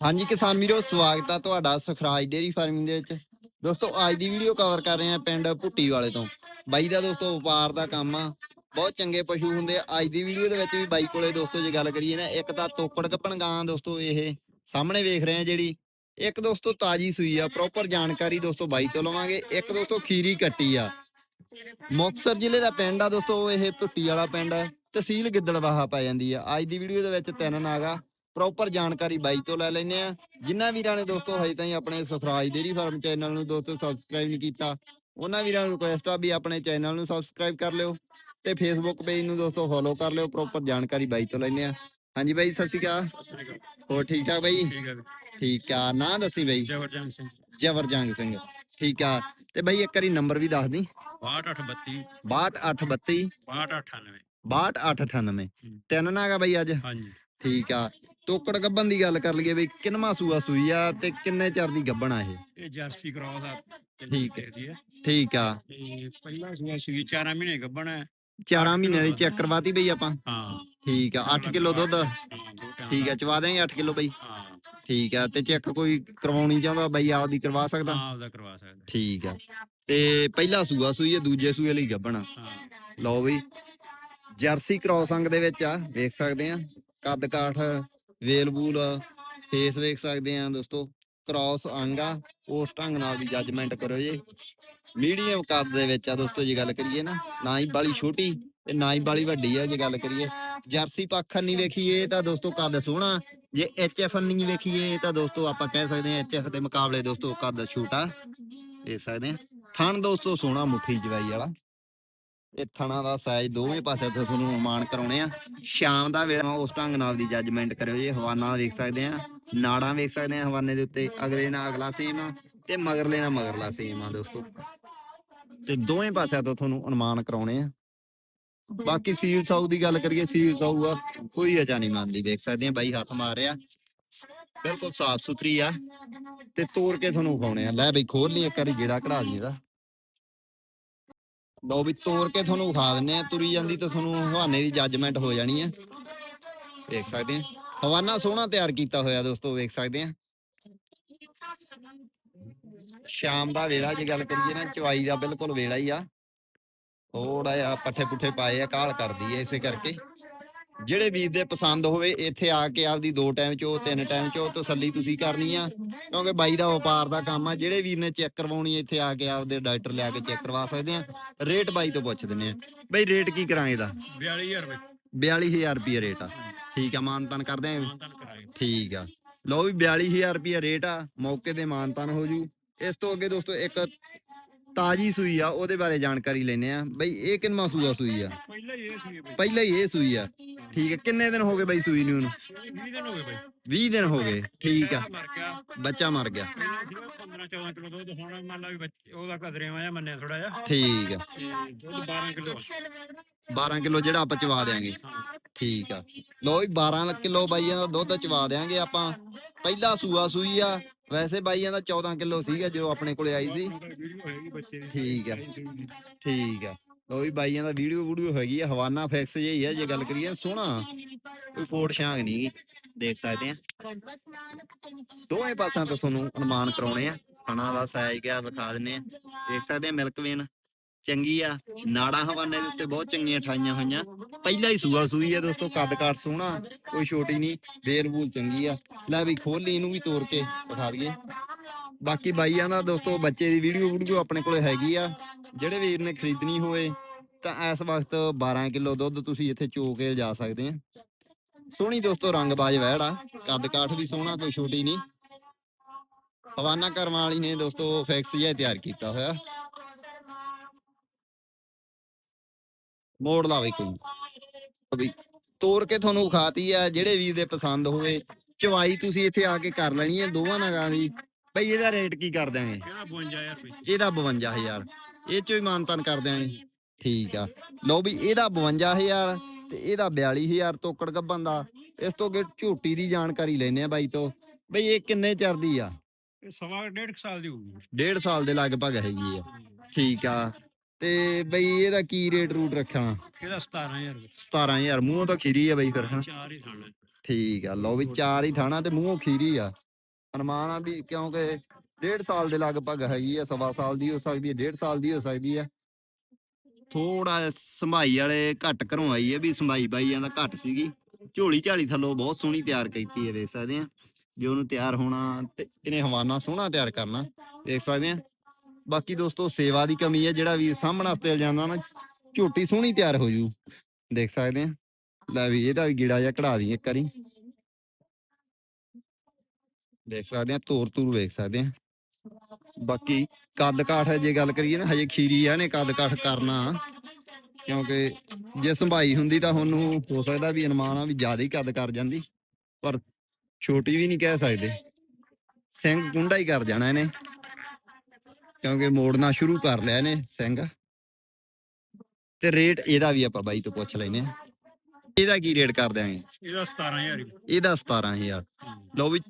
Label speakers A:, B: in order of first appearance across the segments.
A: ਹਾਂਜੀ, ਕਿਸਾਨ ਵੀਰੋ, ਸਵਾਗਤ ਆ ਤੁਹਾਡਾ ਸੁਖਰਾਜ ਡੇਰੀ ਫਾਰਮਿੰਗ ਦੇ ਵਿੱਚ। ਦੋਸਤੋ, ਅੱਜ ਦੀ ਵੀਡੀਓ ਕਵਰ ਕਰ ਰਹੇ ਆ ਪਿੰਡ ਭੁੱਟੀ ਵਾਲੇ ਤੋਂ। ਬਾਈ ਦਾ ਦੋਸਤੋ, ਵਪਾਰ ਦਾ ਕੰਮ ਆ। ਬਹੁਤ ਚੰਗੇ ਪਸ਼ੂ ਹੁੰਦੇ ਆ। ਅੱਜ ਦੀ ਵੀਡੀਓ ਦੇ ਵਿੱਚ ਵੀ ਬਾਈ ਕੋਲੇ ਦੋਸਤੋ, ਜੇ ਗੱਲ ਕਰੀਏ ਨਾ, ਇੱਕ ਤਾਂ ਤੋਕੜ ਕੱਪਣ ਗਾਂ ਦੋਸਤੋ ਇਹ, ਸਾਹਮਣੇ ਵੇਖ ਰਹੇ ਆ ਜਿਹੜੀ। ਇੱਕ ਦੋਸਤੋ ਤਾਜੀ ਸੂਈ ਆ ਪ੍ਰੋਪਰ ਜਾਣਕਾਰੀ ਦੋਸਤੋ ਬਾਈ ਤੋਂ ਲਵਾਂਗੇ। ਇੱਕ ਦੋਸਤੋ ਖੀਰੀ ਕੱਟੀ ਆ। ਮੁਕਤਸਰ ਜ਼ਿਲ੍ਹੇ ਦਾ ਪਿੰਡ ਆ ਦੋਸਤੋ, ਇਹ ਭੁੱਟੀ ਵਾਲਾ ਪਿੰਡ। ਤਹਿਸੀਲ ਗਿੱਦੜਵਾਹਾ ਪੈ ਜਾਂਦੀ ਆ। ਅੱਜ ਦੀ ਵੀਡੀਓ ਦੇ ਵਿੱਚ ਤਿੰਨ ਨਾਗਾ। ਪ੍ਰੋਪਰ ਜਾਣਕਾਰੀ ਬਾਈ ਤੋਂ ਲੈ ਲੈਨੇ ਆ ਜਿਨ੍ਹਾਂ ਵੀਰਾਂ ਨੇ ਦੋਸਤੋ ਹਜੇ ਤਾਈਂ ਆਪਣੇ ਸਫਰਾਜ ਡੇਰੀ ਫਾਰਮ ਚੈਨਲ ਨੂੰ ਦੋਸਤੋ ਸਬਸਕ੍ਰਾਈਬ ਨਹੀਂ ਕੀਤਾ ਉਹਨਾਂ ਵੀਰਾਂ ਨੂੰ ਰਿਕੁਐਸਟ ਆ ਵੀ ਆਪਣੇ ਚੈਨਲ ਨੂੰ ਸਬਸਕ੍ਰਾਈਬ ਕਰ ਲਿਓ ਤੇ ਫੇਸਬੁੱਕ ਪੇਜ ਨੂੰ ਦੋਸਤੋ ਫੋਲੋ ਕਰ ਲਿਓ ਪ੍ਰੋਪਰ ਜਾਣਕਾਰੀ ਬਾਈ ਤੋਂ ਲੈਨੇ ਆ ਹਾਂਜੀ ਬਾਈ ਸਤਿ ਸ਼੍ਰੀ ਅਕਾਲ। ਹੋਰ ਠੀਕ ਠਾਕ ਬਾਈ?
B: ਠੀਕ
A: ਆ ਨਾਂ ਦੱਸੀ ਬਾਈ?
B: ਜਬਰਜੰਗ ਸਿੰਘ।
A: ਜਵਰਜੰਗ ਸਿੰਘ ਠੀਕ ਆ। ਤੇ ਬਾਈ ਇੱਕ ਵਾਰੀ ਨੰਬਰ ਵੀ ਦੱਸ ਦੀ।
B: 6832
A: 6232
B: 6298
A: 6298 ਤਿੰਨ ਨਾਗਾ ਬਾਈ ਅੱਜ।
B: ਹਾਂਜੀ।
A: ਠੀਕ ਆ। ਤੋਕੜ ਗੱਬਨ ਦੀ ਗੱਲ ਕਰ ਲਈਏ ਬਈ ਕਿੰਨਵਾਂ ਸੂਆ ਸੂਈ ਆ ਤੇ ਕਿੰਨੇ ਚਿਰ ਦੀ ਗੱਬਣ ਆ ਇਹ?
B: ਇਹ ਜਰਸੀ ਕ੍ਰਾਸ ਆ
A: ਠੀਕ ਹੈ। ਠੀਕ ਆ।
B: ਤੇ ਪਹਿਲਾ ਸੂਆ ਸੀ 4 ਮਹੀਨੇ ਗੱਭਣ ਹੈ
A: 4 ਮਹੀਨਿਆਂ ਦੀ ਚੈੱਕ ਕਰਵਾਤੀ ਬਈ ਆਪਾਂ?
B: ਹਾਂ।
A: ਠੀਕ ਆ 8 ਕਿਲੋ ਦੁੱਧ। ਠੀਕ ਆ। ਚਵਾ ਦੇਂਗੇ 8 ਕਿਲੋ ਬਈ।
B: ਹਾਂ।
A: ਠੀਕ ਆ ਤੇ ਚੈੱਕ ਕੋਈ ਕਰਵਾਉਣੀ ਚਾਹੁੰਦਾ ਬਈ ਆਪਦੀ ਕਰਵਾ ਸਕਦਾ?
B: ਹਾਂ ਉਹਦਾ ਕਰਵਾ ਸਕਦਾ।
A: ਠੀਕ ਆ। ਤੇ ਪਹਿਲਾ ਸੂਆ ਸੂਈ ਆ ਦੂਜੇ ਸੂਏ ਲਈ ਗੱਬਣ
B: ਹਾਂ।
A: ਲਓ ਬਈ ਜਰਸੀ ਕ੍ਰੋਸ ਅੰਗ ਦੇ ਵਿੱਚ ਆ ਵੇਖ ਸਕਦੇ ਆ। ਕੱਦ ਕਾਠ ਵੇਲ ਫੇਸ ਵੇਖ ਸਕਦੇ ਆ ਦੋਸਤੋ। ਕ੍ਰੋਸ ਅੰਗ ਉਸ ਢੰਗ ਨਾਲ ਦੀ ਜੱਜਮੈਂਟ ਕਰੋ ਜੀ। ਮੀਡੀਅਮ ਕੱਦ ਦੇ ਵਿੱਚ ਆ ਦੋਸਤੋ ਜੇ ਗੱਲ ਕਰੀਏ ਨਾ ਨਾ ਹੀ ਬਾਲੀ ਛੋਟੀ ਤੇ ਨਾ ਹੀ ਬਾਲੀ ਵੱਡੀ ਆ ਜੇ ਗੱਲ ਕਰੀਏ। ਜਰਸੀ ਪੱਖ ਨਹੀਂ ਵੇਖੀਏ ਤਾਂ ਦੋਸਤੋ ਕੱਦ ਸੋਹਣਾ, ਜੇ ਐਚਐਫ ਨਹੀਂ ਵੇਖੀਏ ਤਾਂ ਦੋਸਤੋ ਆਪਾਂ ਕਹਿ ਸਕਦੇ ਆ ਐਚਐਫ ਦੇ ਮੁਕਾਬਲੇ ਦੋਸਤੋ ਕੱਦ ਛੋਟਾ। ਦੇਖ ਸਕਦੇ ਆ। ਥਣ ਦੋਸਤੋ ਸੋਹਣਾ ਮੁੱਠੀ ਜਵਾਈ ਵਾਲਾ। ਇਹ ਥਣਾ ਦਾ ਸਾਈਜ਼ ਦੋਵੇਂ ਪਾਸੇ ਤੋਂ ਤੁਹਾਨੂੰ ਅਨੁਮਾਨ ਕਰਾਉਣੇ ਆ। ਸ਼ਾਮ ਦਾ ਵੇਲਾ ਉਸ ਢੰਗ ਨਾਲ ਦੀ ਜੱਜਮੈਂਟ ਕਰਿਓ ਜੀ ਹਵਾਨਾ ਵੇਖ ਸਕਦੇ ਆ ਨਾੜਾਂ ਵੇਖ ਸਕਦੇ ਆ ਹਵਾਨੇ ਦੇ ਉੱਤੇ ਅਗਲੇ ਨਾਲ ਅਗਲਾ ਸੇਮ ਆ ਤੇ ਮਗਰਲੇ ਨਾਲ ਮਗਰਲਾ ਸੇਮ ਆ ਦੋਸਤੋ। ਤੇ ਦੋਵੇਂ ਪਾਸਿਆਂ ਤੋਂ ਤੁਹਾਨੂੰ ਅਨੁਮਾਨ ਕਰਾਉਣੇ ਆ। ਬਾਕੀ ਸੀਲ ਸਾਊ ਦੀ ਗੱਲ ਕਰੀਏ ਸੀਲ ਸਾਊ ਆ ਕੋਈ ਅਜਾ ਨਹੀਂ ਮੰਨਦੀ ਵੇਖ ਸਕਦੇ ਆ ਬਾਈ ਹੱਥ ਮਾਰ ਰਿਹਾ। ਬਿਲਕੁਲ ਸਾਫ਼ ਸੁਥਰੀ ਆ ਤੇ ਤੋੜ ਕੇ ਤੁਹਾਨੂੰ ਵਿਖਾਉਣੇ ਆ। ਲੈ ਬਈ ਖੋਲ ਲਈ ਇੱਕ ਵਾਰੀ ਜਿਹੜਾ ਕਢਾ ਦੀ ਇਹਦਾ। ਲਓ ਵੀ ਤੋੜ ਕੇ ਤੁਹਾਨੂੰ ਵਿਖਾ ਦਿੰਨੇ ਆ ਤੁਰੀ ਜਾਂਦੀ ਤਾਂ ਤੁਹਾਨੂੰ ਹਵਾਨੇ ਦੀ ਜੱਜਮੈਂਟ ਹੋ ਜਾਣੀ ਆ ਵੇਖ ਸਕਦੇ ਆ ਹਵਾਨਾ ਸੋਹਣਾ ਤਿਆਰ ਕੀਤਾ ਹੋਇਆ ਦੋਸਤੋ, ਵੇਖ ਸਕਦੇ ਆ ਸ਼ਾਮ ਦਾ ਵੇਲਾ ਜੇ ਗੱਲ ਕਰੀਏ ਨਾ, ਚਵਾਈ ਦਾ ਬਿਲਕੁਲ ਵੇਲਾ ਹੀ ਆ। ਥੋੜਾ ਜਿਹਾ ਪੱਠੇ ਪੁੱਠੇ ਪਾਏ ਆ ਕਾਲ ਕਰਦੀ ਐ ਇਸੇ ਕਰਕੇ। ਜਿਹੜੇ ਵੀਰ ਦੇ ਪਸੰਦ ਹੋਵੇ ਇੱਥੇ ਆ ਕੇ ਆਪਦੀ ਦੋ ਟਾਈਮ ਚੋ ਤਿੰਨ ਟਾਈਮ ਚੋ ਤਸੱਲੀ ਤੁਸੀਂ ਕਰਨੀ ਆ। ਕਿਉਂਕਿ ਬਾਈ ਦਾ ਵਪਾਰ ਦਾ ਕੰਮ ਆ ਜਿਹੜੇ ਵੀਰ ਨੇ ਚੈੱਕ ਕਰਵਾਉਣੀ ਇੱਥੇ ਆ ਕੇ ਆਪਦੇ ਡਾਕਟਰ ਲਿਆ ਕੇ ਚੈੱਕ ਕਰਵਾ ਸਕਦੇ ਆ। ਰੇਟ ਬਾਈ ਤੋਂ ਪੁੱਛ ਦਿੰਨੇ ਆ। ਬਈ ਰੇਟ ਕੀ ਕਰਾਂ ਇਹਦਾ?
B: 42000 ਰੁਪਏ।
A: 42000 ਰੁਪਏ ਰੇਟ ਆ। ਠੀਕ ਆ ਮਾਨਤਨ ਕਰਦੇ ਆ ਠੀਕ ਆ। ਲਓ ਵੀ 42000 ਰੁਪਏ ਰੇਟ ਆ ਮੌਕੇ ਤੇ ਮਾਨਤਨ ਹੋ ਜੂ। ਇਸ ਤੋਂ ਅੱਗੇ ਦੋਸਤੋ ਇੱਕ ਤਾਜੀ ਸੂਈ ਆ ਉਹਦੇ ਬਾਰੇ ਜਾਣਕਾਰੀ ਲੈਨੇ ਆ। ਬਈ ਇਹ ਕਿੰਨਾ ਸੂਆ ਸੂਈ ਆ?
B: ਪਹਿਲਾ ਹੀ ਇਹ ਸੀ ਬਈ।
A: ਪਹਿਲਾਂ ਹੀ ਇਹ ਸੂਈ ਆ। ਠੀਕ ਹੈ ਕਿੰਨੇ ਦਿਨ ਹੋ ਗਏ ਬਈ ਸੂਈ ਨੂੰ?
B: 20 ਦਿਨ ਹੋ ਗਏ ਬਈ।
A: 20 ਦਿਨ ਹੋ ਗਏ ਠੀਕ ਆ।
B: ਪਹਿਲਾਂ ਮਰ ਗਿਆ।
A: ਬੱਚਾ ਮਰ ਗਿਆ।
B: ਪਹਿਲਾਂ ਸੀ 15 14 ਕਿਲੋ ਦੁੱਧ ਹੁਣ ਮੰਨ ਲਾ ਵੀ ਬੱਚੇ ਉਹਦਾ ਕਦਰੇਵਾ ਜਿਹਾ ਮੰਨਿਆ ਥੋੜਾ ਜਿਹਾ।
A: ਠੀਕ ਆ।
B: ਤੇ ਦੁੱਧ 12 ਕਿਲੋ।
A: 12 ਕਿਲੋ ਜਿਹੜਾ ਆਪਾਂ ਚਵਾ ਦੇਾਂਗੇ ਠੀਕ ਆ। ਲੋ ਜੀ 12 ਕਿਲੋ ਬਾਈਆਂ ਦਾ ਦੁੱਧ ਚਵਾ ਦੇਾਂਗੇ ਆਪਾਂ। ਪਹਿਲਾ ਸੂਆ ਸੂਈ ਆ। ਵੈਸੇ ਬਾਈਆਂ ਦਾ 14 ਕਿਲੋ ਸੀਗਾ ਜੋ ਆਪਣੇ ਕੋਲੇ ਆਈ ਸੀ।
B: ਵੀਡੀਓ ਹੈਗੀ ਬੱਚੇ ਦੀ।
A: ਠੀਕ। ਆ। ਠੀਕ ਆ। ਲੋ ਜੀ ਬਾਈਆਂ ਦਾ ਵੀਡੀਓ ਵੀਡੀਓ ਹੈਗੀ ਆ, ਹਵਾਨਾ ਫਿਕਸ ਜਿਹੀ ਆ, ਜੇ ਗੱਲ ਕਰੀਏ ਸੋਹਣਾ। ਕੋਈ ਫੋਟ ਛਾਂਗ ਨਹੀਂ ਦੇਖ ਸਕਦੇ ਆ। ਦੋਵੇਂ ਪਾਸਿਆਂ ਤੋਂ ਤੁਹਾਨੂੰ ਅਨੁਮਾਨ ਕਰਾਉਣੇ ਆ। ਥਣਾ ਦਾ ਸਾਈਜ਼ ਗਿਆ ਵਿਖਾ ਦਿੰਨੇ ਆ। ਦੇਖ ਸਕਦੇ ਆ ਮਿਲਕ ਵੇਨ ਚੰਗੀ ਆ। ਨਾੜਾ ਹਵਾਨੇ ਦੇ ਉੱਤੇ ਬਹੁਤ ਚੰਗੀਆਂ ਠਾਈਆਂ ਹੋਈਆਂ। ਪਹਿਲਾ ਹੀ ਸੂਆ ਸੂਈ ਆ ਦੋਸਤੋ ਕੱਦ ਕਾਠ ਸੋਹਣਾ, ਕੋਈ ਛੋਟੀ ਨਹੀਂ ਬੇਰ ਬੂਲ ਚੰਗੀ ਆ। ਲੈ ਵੀ ਖੋਲੀ ਲਈ ਇਹਨੂੰ ਵੀ ਤੋੜ ਕੇ, ਵਿਖਾ ਦਈਏ। ਬਾਕੀ ਬਾਈਆਂ ਦਾ ਦੋਸਤੋ, ਬੱਚੇ ਦੀ ਵੀਡੀਓ ਵੀਡੀਓ ਆਪਣੇ ਕੋਲੇ ਹੈਗੀ ਆ। ਜਿਹੜੇ ਵੀਰ ਨੇ ਖਰੀਦਣੀ ਹੋਵੇ ਤਾਂ ਇਸ ਵਕਤ 12 ਕਿਲੋ ਦੁੱਧ ਤੁਸੀਂ ਇੱਥੇ ਚੋ ਕੇ ਜਾ ਸਕਦੇ ਆ। ਸੋਹਣੀ ਦੋਸਤੋ ਰੰਗਬਾਜ ਵਹਿੜ ਆ। ਕੱਦ ਕਾਠ ਵੀ ਸੋਹਣਾ ਕੋਈ ਛੋਟੀ ਨਹੀਂ। ਹਵਾਨਾ ਕਰਨ ਵਾਲੀ ਨੇ ਦੋਸਤੋ ਫਿਕਸ ਜਿਹਾ ਤਿਆਰ ਕੀਤਾ ਹੋਇਆ। ਮੋੜ ਲਾਵੇ ਕੋਈ। ਵੀ ਤੋੜ ਕੇ ਤੁਹਾਨੂੰ ਵਿਖਾਤੀ ਆ ਜਿਹੜੇ ਵੀਰ ਦੇ ਪਸੰਦ ਹੋਵੇ ਚਵਾਈ ਤੁਸੀਂ ਇੱਥੇ ਆ ਕੇ ਕਰ ਲੈਣੀ ਹੈ ਦੋਵਾਂ ਨਗਾਂ ਦੀ। ਬਈ ਇਹਦਾ ਰੇਟ ਕੀ ਕਰ ਦਿਆਂਗੇ
B: ਇਹਦਾ 52000 ਰੁਪਏ?
A: ਇਹਦਾ 52000 ਇਹ ਚੋਂ ਹੀ ਮਾਨਤਨ ਕਰ ਦਿਆਂਗੇ ਠੀਕ ਆ। ਲਓ ਵੀ ਇਹਦਾ 52000 ਤੇ ਇਹਦਾ 42000 ਤੋਕੜ ਗੱਬਨ ਦਾ। ਇਸ ਤੋਂ ਅੱਗੇ ਝੋਟੀ ਦੀ ਜਾਣਕਾਰੀ ਲੈਨੇ ਆ ਬਾਈ ਤੋਂ। ਬਈ ਇਹ ਕਿੰਨੇ ਚਿਰ ਦੀ ਆ?
B: ਇਹ ਸਵਾ ਡੇਢ ਸਾਲ ਦੀ ਹੋਊਗੀ।
A: ਡੇਢ ਸਾਲ ਦੇ ਲਗਭਗ ਹੈਗੀ ਆ। ਠੀਕ ਆ। ਤੇ ਬਈ ਇਹਦਾ ਕੀ ਰੇਟ ਰੂਟ ਰੱਖਾਂ?
B: ਇਹਦਾ 17000 ਰੁਪਏ।
A: 17000 ਮੂੰਹੋਂ ਤਾਂ ਖੀਰੀ ਆ ਬਈ ਫਿਰ ਹਾਂ।
B: ਚਾਰ ਹੀ ਖਾਣਾ
A: ਠੀਕ ਆ। ਲਓ ਵੀ ਚਾਰ ਹੀ ਥਾਣਾ ਤੇ ਮੂੰਹੋਂ ਖੀਰੀ ਆ। ਅਨੁਮਾਨ ਆ ਵੀ ਕਿਉਂਕਿ ਡੇਢ ਸਾਲ ਦੇ ਲਗਭਗ ਹੈਗੀ ਆ, ਸਵਾ ਸਾਲ ਦੀ ਹੋ ਸਕਦੀ ਹੈ, ਡੇਢ ਸਾਲ ਦੀ ਹੋ ਸਕਦੀ ਹੈ। ਥੋੜਾ ਸੰਭਾਈ ਵਾਲੇ ਘੱਟ ਘਰੋਂ ਆਈ ਹੈ ਵੀ ਸੰਭਾਈ ਬਾਈਆਂ ਦਾ ਘੱਟ ਸੀਗੀ। ਝੋਲੀ ਝਾਲੀ ਥੱਲੋਂ ਬਹੁਤ ਸੋਹਣੀ ਤਿਆਰ ਕੀਤੀ ਹੈ ਦੇਖ ਸਕਦੇ ਆ ਜੇ ਉਹਨੂੰ ਤਿਆਰ ਹੋਣਾ ਤੇ ਇਹਨੇ ਹਵਾਨਾ ਸੋਹਣਾ ਤਿਆਰ ਕਰਨਾ ਦੇਖ ਸਕਦੇ ਆ ਬਾਕੀ ਦੋਸਤੋ, ਸੇਵਾ ਦੀ ਕਮੀ ਹੈ, ਜਿਹੜਾ ਵੀ ਸਾਹਮਣ ਵਾਸਤੇ ਜਾਂਦਾ ਨਾ, ਝੋਟੀ ਸੋਹਣੀ ਤਿਆਰ ਹੋ ਜੂ। ਦੇਖ ਸਕਦੇ ਆ ਲੈ ਵੀ, ਇਹਦਾ ਵੀ ਗੀੜਾ ਜਿਹਾ ਕਢਾ ਦੀ ਇੱਕ ਵਾਰੀ। ਦੇਖ ਸਕਦੇ ਆ ਤੋਰ ਤੂਰ ਵੇਖ ਸਕਦੇ ਆ ਬਾਕੀ ਕੱਦ ਕਾਠ ਜੇ ਗੱਲ ਕਰੀਏ ਨਾ ਹਜੇ ਖੀਰੀ ਆ ਨੇ ਕੱਦ ਕਾਠ ਕਰਨਾ। ਕਿਉਂਕਿ ਜੇ ਸੰਭਾਈ ਹੁੰਦੀ ਤਾਂ ਤੁਹਾਨੂੰ ਹੋ ਸਕਦਾ ਵੀ ਅਨੁਮਾਨ ਆ ਵੀ ਜ਼ਿਆਦਾ ਹੀ ਕੱਦ ਕਰ ਜਾਂਦੀ ਪਰ ਛੋਟੀ ਵੀ ਨਹੀਂ ਕਹਿ ਸਕਦੇ। ਸਿੰਘ ਕੁੰਡਾ ਹੀ ਕਰ ਜਾਣਾ ਇਹਨੇ। ਕਿਉਂਕਿ ਮੋੜਨਾ ਸ਼ੁਰੂ ਕਰ ਲਿਆ ਇਹਨੇ ਸਿੰਘ। ਤੇ ਰੇਟ ਇਹਦਾ ਵੀ ਆਪਾਂ ਬਾਈ ਤੋਂ ਪੁੱਛ ਲੈਨੇ ਆ ਇਹਦਾ ਕੀ ਰੇਟ ਕਰ ਦਿਆਂਗੇ?
B: ਇਹਦਾ 17000 ਹੀ।
A: ਇਹਦਾ 17000 ਲਓ ਵੀ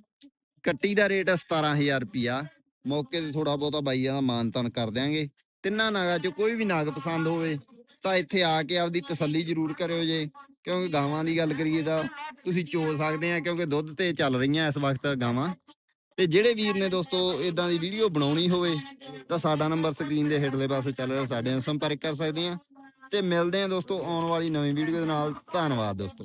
A: ਕੱਟੀ ਦਾ ਰੇਟ 17000 ਰੁਪਿਆ ਮੌਕੇ ਤੇ ਥੋੜਾ ਬਹੁਤਾ ਬਾਈਆਂ ਦਾ ਮਾਨ ਤਾਨ ਕਰ ਦਿਆਂਗੇ। ਤਿੰਨਾਂ ਨਾਗਾਂ ਚ ਕੋਈ ਵੀ ਨਾਗ ਪਸੰਦ ਹੋਵੇ, ਤਾਂ ਇੱਥੇ ਆ ਕੇ ਆਪਦੀ ਤਸੱਲੀ ਜ਼ਰੂਰ ਕਰਿਓ ਜੇ। ਕਿਉਂਕਿ ਗਾਵਾਂ ਦੀ ਗੱਲ ਕਰੀਏ ਤਾਂ ਤੁਸੀਂ ਚੋ ਸਕਦੇ ਆ, ਕਿਉਂਕਿ ਦੁੱਧ ਤੇ ਚੱਲ ਰਹੀਆਂ ਇਸ ਵਕਤ ਗਾਵਾਂ। ਤੇ ਜਿਹੜੇ ਵੀਰ ਨੇ ਦੋਸਤੋ ਇਦਾਂ ਦੀ ਵੀਡੀਓ ਬਣਾਉਣੀ ਹੋਵੇ, ਤਾਂ ਸਾਡਾ ਨੰਬਰ ਸਕਰੀਨ ਦੇ ਹੇਠਲੇ ਪਾਸੇ ਚੱਲ ਰਿਹਾ, ਸਾਡੇ ਨਾਲ ਸੰਪਰਕ ਕਰ ਸਕਦੇ ਆ। ਤੇ ਮਿਲਦੇ ਆ ਦੋਸਤੋ ਆਉਣ ਵਾਲੀ ਨਵੀਂ ਵੀਡੀਓ ਦੇ ਨਾਲ। ਧੰਨਵਾਦ ਦੋਸਤੋ।